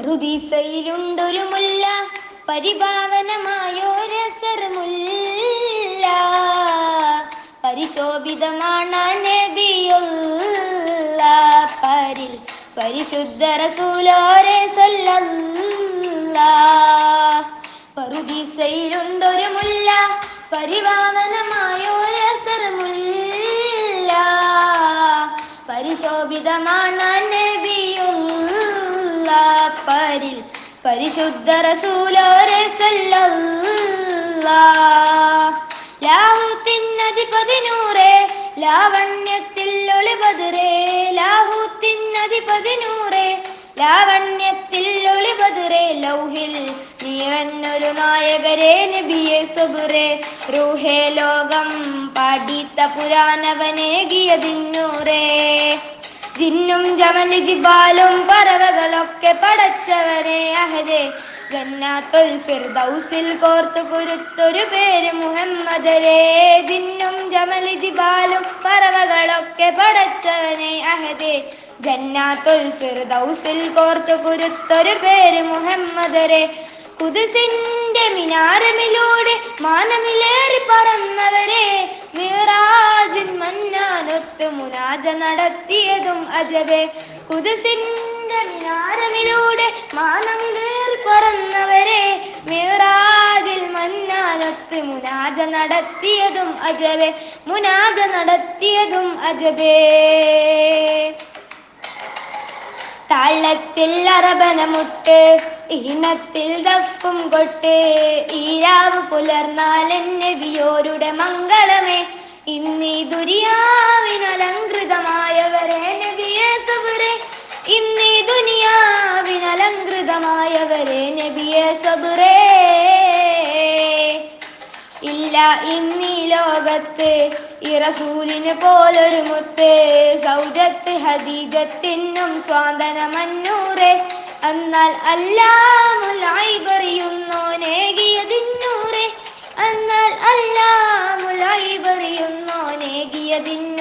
പറുദീസയിലുണ്ടൊരു മുല്ല പരിഭാവനമായോരസർമുല്ല പരിശോഭിതമാണ് നബിയുള്ള പരിൽ പരിശുദ്ധ റസൂലോരെ സൊല്ല പറുദീസയിലുണ്ടൊരു മുല്ല പരിഭാവനമായോരസർമുല്ല പരിശോഭിതമാണ് നബിയുള്ള പരിൽ പരിശുദ്ധ റസൂലോരെ ലാഹുത്തിനധിപതിനൂറേ ലാവണ്യത്തിൽ ഒളിപതിരേ ലാഹുത്തിനധിപതിനൂറേ ലാവണ്യത്തിൽ ഒളിപതിരേ ലൗഹിൽ നീറന്നൊരു നായകരെ നബിയെ സുബുരെ. റൂഹേ ലോകം പാടിത്ത പുരാണവനേകിയതിന്നൂറേ. ജിന്നും ജമലി ജിബാലും പറവകളൊക്കെ പടച്ചവരെ അഹദേ. ജന്നാത്തുൽ ഫിർദൗസിൽ കോർത്തു കുരുത്തൊരു പേര് മുഹമ്മദരേ. ജിന്നും ജമലി ജിബാലും പറവകളൊക്കെ പടച്ചവനെ അഹദേ. ജന്നാത്തുൽ ഫിർദൗസിൽ കോർത്തു കുരുത്തൊരു പേര് മുഹമ്മദരെ. കുതിസിന്റെ മിനാരമിലൂടെ മാനമിലേറി പറന്നവരെ. മിറാജിൻ മന്നാനൊത്ത് മുനാജ നടത്തിയതും അജബെ. കുതിസിന്റെ മിനാരമിലൂടെ മാനമിലേറി പറന്നവരെ. മിറാജിൽ മന്നാനൊത്ത് മുനാജ നടത്തിയതും അജബെ. മുനാജ നടത്തിയതും അജബേ. താളത്തിൽ അറബനമുട്ട് ഈണത്തിൽ ദഫും കൊട്ട് ഈരാവ് പുലർന്നാൽ വിയോരുടെ മംഗളമേ. ഇന്നീ ദുരിയാവിനലങ്കൃതമായവരെ ദുനിയാവിനലങ്കൃതമായവരെ നബിയെ സബുറേ. ഇല്ല ഇന്നീ ലോകത്ത് ഇറസൂലിന് റസൂലിന് പോലൊരു മുത്ത്. സൗജത്ത് ഹദീജത്തിനും സ്വാന്തന മന്നൂറെ എന്നാൽ അല്ലാമുലായിബറിയുന്നോനേകിയതിന്നൂറെ എന്നാൽ അല്ലാമുലായിബറിയുന്നോനേകിയതിന്നൂറേ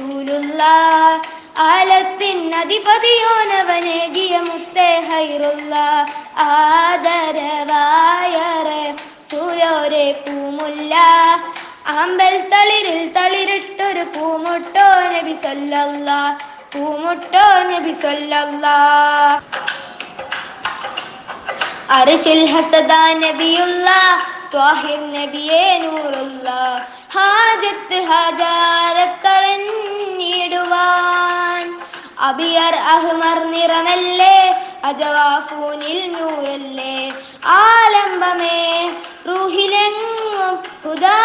റസൂലുള്ള ആലത്തിൻ അധിപതിയോനവനേകിയ മുത്തേ ഹൈറുള്ള ആദരവായറെ സൂയോരെ പൂമുല്ല. അമ്പൽ തളിരിൽ തളിരിട്ടൊരു പൂമുട്ടോ നബി സൊല്ലല്ല പൂമുട്ടോ നബി സൊല്ലല്ല അർശിൽ ഹസദ നബിയുള്ള ത്വാഹിർ നബിയെ നൂറുള്ള ഹാജത്ത് ഹജാരത്തഴഞ്ഞിടുവാൻ അബിയർ അഹ്മർ നിറമല്ലേ അജവാഫൂനിൽ നൂറല്ലേ. ആലംബമേ റൂഹിലെങ്ങും കുതാ